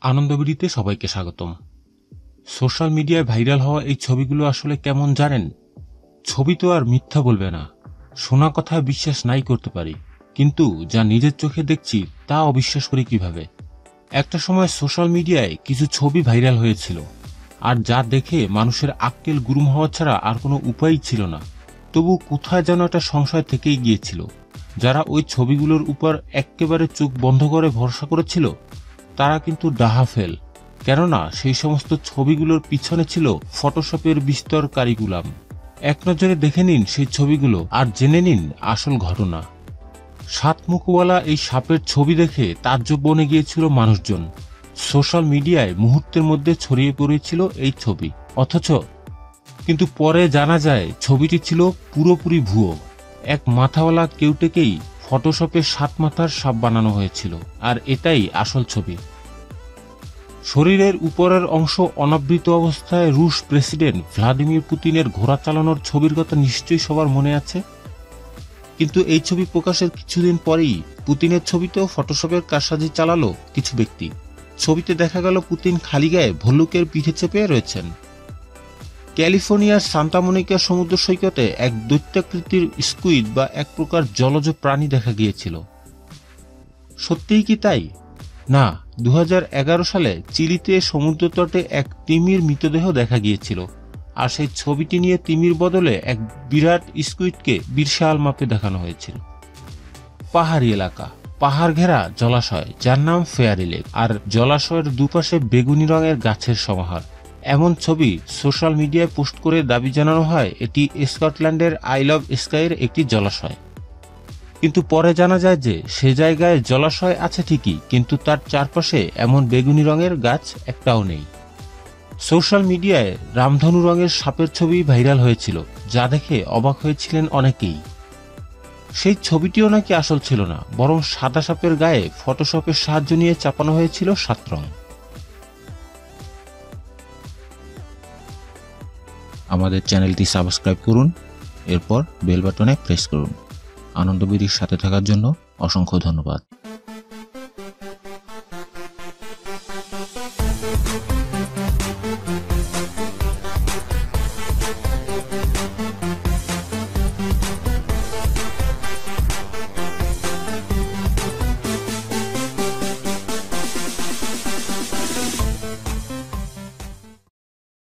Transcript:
আনন্দবিড়িতে সবাইকে স্বাগতম। সোশ্যাল মিডিয়ায় ভাইরাল হওয়া এই ছবিগুলো আসলে কেমন জানেন? ছবি তো আর মিথ্যা বলবে না। শোনা কথায় বিশ্বাস নাই করতে পারি। কিন্তু যা নিজের চোখে দেখছি, তা অবিশ্বাস করি কীভাবে? একটা সময় সোশ্যাল মিডিয়ায় কিছু ছবি ভাইরাল হয়েছিল। আর যা দেখে মানুষের আক্কেল গুরুম হওয়া ছাড়া আর কোনো উপায়ই ছিল না। তবু কোথায় যেন একটা সংশয় থেকেই গিয়েছিল। যারা ওই ছবিগুলোর উপর একেবারে চোখ বন্ধ করে ভরসা করেছিল তারা কিন্তু ডাহা ফেল কেননা, সেই সমস্ত ছবিগুলোর পিছনে ছিল ফটোশপের বিস্তর কারিকুলাম। এক নজরে দেখে নিন সেই ছবিগুলো আর জেনে নিন আসল ঘটনা। সাত মুখওয়ালা এই সাপের ছবি দেখে তাজ্জব বনে গিয়েছিল মানুষজন। সোশ্যাল মিডিয়ায় মুহূর্তের মধ্যে ছড়িয়ে পড়েছিল এই ছবি। অথচ কিন্তু পরে জানা যায়, ছবিটি ছিল পুরোপুরি ভুয়ো। এক মাথাওয়ালা কেউটেকেই ফটোশপে সাত মাথার সাপ বানানো হয়েছিল, আর এটাই আসল ছবি। শরীরের উপরের অংশ অনাবৃত অবস্থায় রুশ প্রেসিডেন্ট ভ্লাদিমির পুতিনের ঘোড়া চালানোর ছবির কথা নিশ্চয়ই সবার মনে আছে? কিন্তু এই ছবি প্রকাশের কিছুদিন পরেই পুতিনের ছবিতেও ফটোশপের কারসাজি চালালো কিছু ব্যক্তি। ছবিতে দেখা গেল পুতিন খালি গায়ে ভল্লুকের পিঠে চেপে রয়েছেন। ক্যালিফোর্নিয়ার সান্তামনিকা সমুদ্র সৈকতে এক দৈত্যাকৃতির স্কুইড বা এক প্রকার জলজ প্রাণী দেখা গিয়েছিল। সত্যিই কি তাই? না দু হাজার এগারো সালে চিলিতে সমুদ্র তটে এক তিমির মৃতদেহ দেখা গিয়েছিল আর সেই ছবিটি নিয়ে তিমির বদলে এক বিরাট স্কুইডকে বিশাল মাপে দেখানো হয়েছিল। পাহাড়ি এলাকা, পাহাড় ঘেরা জলাশয়, যার নাম ফেয়ারি লেক, আর জলাশয়ের দুপাশে বেগুনি রঙের গাছের সমাহার। এমন ছবি সোশ্যাল মিডিয়ায় পোস্ট করে দাবি জানানো হয়, এটি স্কটল্যান্ডের আই লভ স্কাইয়ের একটি জলাশয়। কিন্তু পরে জানা যায় যে সে জায়গায় জলাশয় আছে ঠিকই, কিন্তু তার চারপাশে এমন বেগুনি রঙের গাছ একটাও নেই। সোশ্যাল মিডিয়ায় রামধনু রঙের সাপের ছবি ভাইরাল হয়েছিল, যা দেখে অবাক হয়েছিলেন অনেকেই। সেই ছবিটিও নাকি আসল ছিল না, বরং সাদা সাপের গায়ে ফটোশপের সাহায্য নিয়ে চাপানো হয়েছিল সাত রং। আমাদের চ্যানেলটি সাবস্ক্রাইব করুন, এরপর বেল বাটনে প্রেস করুন। আনন্দবিদির সাথে থাকার জন্য অসংখ্য ধন্যবাদ।